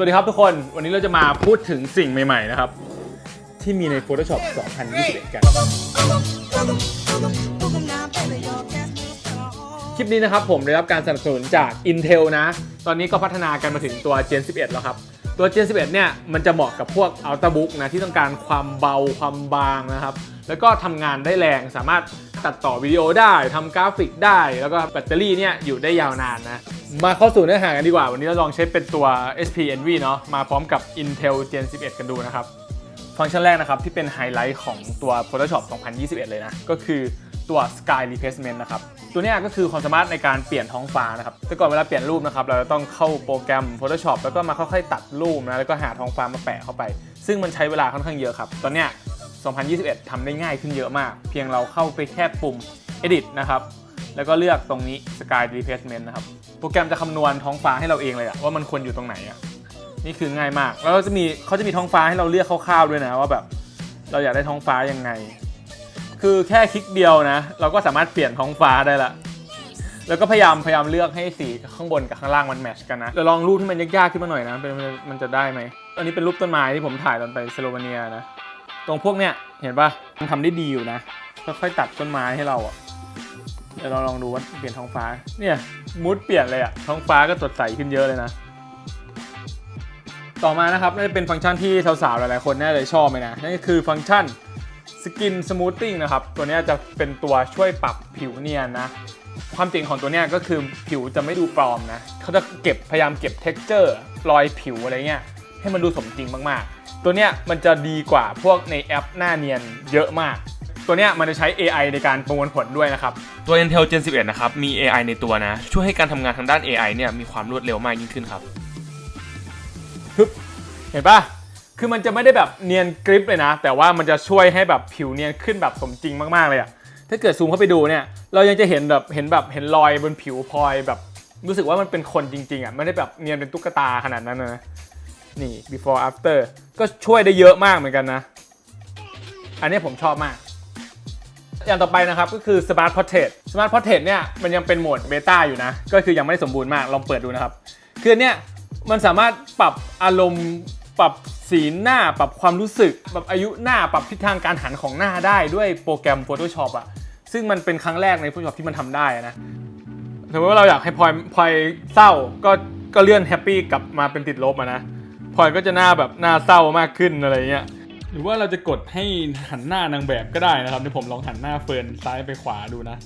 สวัสดีครับทุกคน วันนี้เราจะมาพูดถึงสิ่งใหม่ๆนะครับ ที่มีใน Photoshop 2021 กัน คลิปนี้นะครับผมได้รับการสนับสนุนจาก Intel นะ ตอนนี้ก็พัฒนากันมาถึงตัว Gen 11 แล้วครับ ตัว Gen 11 เนี่ย มันจะเหมาะกับพวก Ultrabook นะที่ต้องการความเบาความบางนะครับ แล้วก็ทำงานได้แรงสามารถตัดต่อวิดีโอได้ทำกราฟิกได้ แล้วก็แบตเตอรี่เนี่ยอยู่ได้ยาวนานนะ มาเข้าสู่เนื้อหากันดีกว่า วันนี้เราลองใช้เป็นตัว SP Envy เนาะมาพร้อมกับ Intel Gen 11 กันดูนะครับ ฟังก์ชันแรกนะครับ ที่เป็นไฮไลท์ของตัว Photoshop 2021 เลยนะ ก็คือตัว Sky Replacement นะครับ ตัวนี้ก็คือความสามารถในการเปลี่ยนท้องฟ้านะครับ แต่ก่อนเวลาเปลี่ยนรูปนะครับ เราจะต้องเข้าโปรแกรม Photoshop แล้วก็มาค่อยๆตัดรูปนะ แล้วก็หาท้องฟ้ามาแปะเข้าไป ซึ่งมันใช้เวลาค่อนข้างเยอะครับ ตอนนี้ 2021ทำได้ง่ายขึ้นเยอะมาก เพียงเราเข้าไปแค่ปุ่ม Edit นะครับ แล้วก็เลือกตรงนี้ Sky Replacement นะครับ โปรแกรมจะคำนวณท้องฟ้าให้เราเองเลยอะว่ามันควรอยู่ตรงไหนอะ นี่คือง่ายมาก แล้วก็จะมีเขาจะมีท้องฟ้าให้เราเลือกคร่าวๆด้วยนะว่าแบบเราอยากได้ท้องฟ้ายังไง คือแค่คลิกเดียวนะ เราก็สามารถเปลี่ยนท้องฟ้าได้ละ แล้วก็พยายามพยายามเลือกให้สีข้างบนกับข้างล่างมันแมชกันนะเราลองรูปที่มันยากๆขึ้นมาหน่อยนะเป็นมันจะได้ไหมอันนี้เป็นรูปต้นไม้ที่ผมถ่ายตอนไปสโลวาเนียนะ ตรงพวกเนี้ยเห็นปะมันทำได้ดีอยู่นะค่อยๆตัดต้นไม้ให้เราอะเดี๋ยวเราลองดูว่าเปลี่ยนท้องฟ้า เนี่ยมูดเปลี่ยนเลยอะท้องฟ้าก็สดใสขึ้นเยอะเลยนะ ต่อมานะครับน่าจะเป็นฟังก์ชันที่สาวๆหลายๆคนน่าจะชอบเลยนะนั่นก็คือฟังก์ชัน Skin Smoothing นะครับตัวนี้จะเป็นตัวช่วยปรับผิวเนียนนะความจริงของตัวนี้ก็คือผิวจะไม่ดูปลอมนะเขาจะเก็บพยายามเก็บ texture รอยผิวอะไรเงี้ยให้มันดูสมจริงมากๆ ตัวเนี้ยมันจะดีกว่าพวกในแอปหน้าเนียนเยอะมาก ตัวเนี้ยมันจะใช้ AI ในการประมวลผลด้วยนะครับ ตัว Intel Gen 11 นะครับ มี AI ในตัวนะ ช่วยให้การทำงานทางด้าน AI เนี่ยมีความรวดเร็วมากยิ่งขึ้นครับ ฮึบเห็นปะคือมันจะไม่ได้แบบเนียนกริปเลยนะ แต่ว่ามันจะช่วยให้แบบผิวเนียนขึ้นแบบสมจริงมากๆเลยอะถ้าเกิดซูมเข้าไปดูเนี่ย เรายังจะเห็นแบบเห็นแบบเห็นรอยบนผิวพลอยแบบรู้สึกว่ามันเป็นคนจริงๆอะไม่ได้แบบเนียนเป็นตุ๊กตาขนาดนั้นนะนี่ before after ก็ช่วยได้เยอะมากเหมือนกันนะ อันนี้ผมชอบมาก อย่างต่อไปนะครับก็คือ Smart Portrait Smart Portrait เนี่ยมันยังเป็นโหมดเบต้าอยู่นะ ก็คือยังไม่ได้สมบูรณ์มากลองเปิดดูนะครับ คือเนี่ย มันสามารถปรับอารมณ์ปรับสีหน้าปรับความรู้สึกปรับอายุหน้าปรับทิศทางการหันของหน้าได้ด้วยโปรแกรม Photoshop อะซึ่งมันเป็นครั้งแรกใน Photoshop ที่มันทำได้นะสมมติว่าเราอยากให้พลอยพลอยเศร้าก็ก็เลื่อนแฮปปี้กลับมาเป็นติดลบอะนะพลอยก็จะหน้าแบบหน้าเศร้ามากขึ้นอะไรเงี้ยหรือว่าเราจะกดให้หันหน้านางแบบก็ได้นะครับเดี๋ยวผมลองหันหน้าเฟิร์นซ้ายไปขวาดูนะ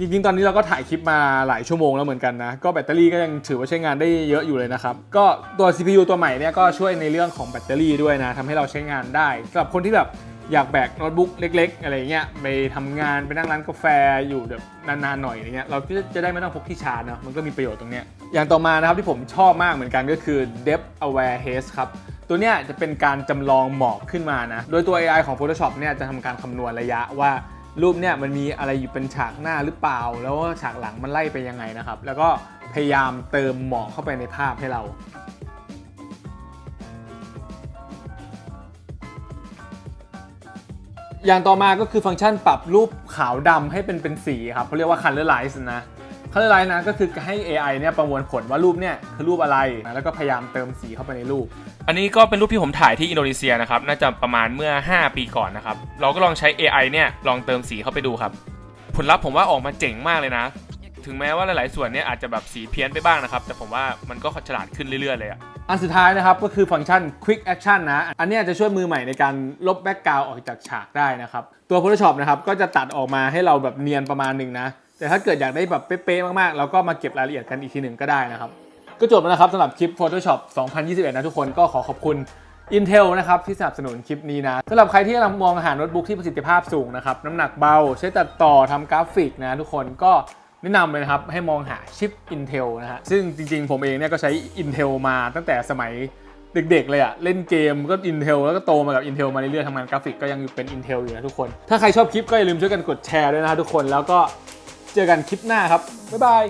จริงๆ ตอนนี้เราก็ถ่ายคลิปมาหลายชั่วโมงแล้วเหมือนกันนะ ก็แบตเตอรี่ก็ยังถือว่าใช้งานได้เยอะอยู่เลยนะครับ ก็ตัว CPU ตัวใหม่เนี่ยก็ช่วยในเรื่องของแบตเตอรี่ด้วยนะทำให้เราใช้งานได้สำหรับคนที่แบบอยากแบกโน้ตบุ๊กเล็ก ๆ อะไรเงี้ยไปทำงานไปนั่งร้านกาแฟอยู่แบบนานๆหน่อยอะไรเงี้ยเราก็จะได้ไม่ต้องพกที่ชาร์จเนอะมันก็มีประโยชน์ตรงเนี้ยอย่างต่อมานะครับที่ผมชอบมากเหมือนกันก็คือ Depth Aware Haze ครับ ตัวเนี้ยจะเป็นการจำลองหมอกขึ้นมานะ โดยตัว AI ของ Photoshop เนี่ยจะทำการคำนวณระยะว่า รูปเนี่ยมันมีอะไรอยู่เป็นฉากหน้าหรือเปล่า แล้วฉากหลังมันไล่ไปยังไงนะครับ แล้วก็พยายามเติมหมอกเข้าไปในภาพให้เราอย่างต่อมาก็คือฟังก์ชันปรับรูปขาวดำให้เป็นเป็นสีครับเขาเรียกว่า colorize นะ colorize นะก็คือให้ AI เนี่ยประมวลผลว่ารูปเนี่ยคือรูปอะไรนะแล้วก็พยายามเติมสีเข้าไปในรูป อันนี้ก็เป็นรูปที่ผมถ่ายที่อินโดนีเซียนะครับ น่าจะประมาณเมื่อ 5 ปีก่อนนะครับ เราก็ลองใช้ AI เนี่ยลองเติมสีเข้าไปดูครับ ผลลัพธ์ผมว่าออกมาเจ๋งมากเลยนะ ถึงแม้ว่าหลายๆส่วนเนี่ยอาจจะแบบสีเพี้ยนไปบ้างนะครับ แต่ผมว่ามันก็ฉลาดขึ้นเรื่อยๆเลยอะอันสุดท้ายนะครับก็คือฟังก์ชัน Quick Action นะ อันเนี้ยจะช่วยมือใหม่ในการลบแบ็กกราวออกจากฉากได้นะครับ ตัว Photoshop นะครับก็จะตัดออกมาให้เราแบบเนียนประมาณหนึ่งนะ แต่ถ้าเกิดอยากได้แบบเป๊ะๆมากๆ เราก็มาเก็บรายละเอียดกันอีกทีหนึ่งก็ได้นะครับ ก็จบแล้วนะครับสำหรับคลิป Photoshop 2021 นะทุกคนก็ขอขอบคุณ Intel นะครับที่สนับสนุนคลิปนี้นะสำหรับใครที่กำลังมองหาโน้ตบุ๊กที่ประสิทธิภาพสูงนะครับน้ำหนักเบาใช้ตัดต่อทำกราฟิกนะทุกคนก็แนะนำเลยนะครับให้มองหาชิป Intel นะฮะซึ่งจริงๆ ผมเองเนี่ยก็ใช้ Intel มาตั้งแต่สมัยเด็กๆ เลยอะเล่นเกมก็ Intel แล้วก็โตมากับ Intel มาเรื่อยๆทำงานกราฟิกก็ยังอยู่เป็น Intel อยู่นะทุกคน ถ้าใครชอบคลิปก็อย่าลืมช่วยกันกดแชร์ด้วยนะฮะทุกคนแล้วก็ เจอกันคลิปหน้าครับ บ๊ายบาย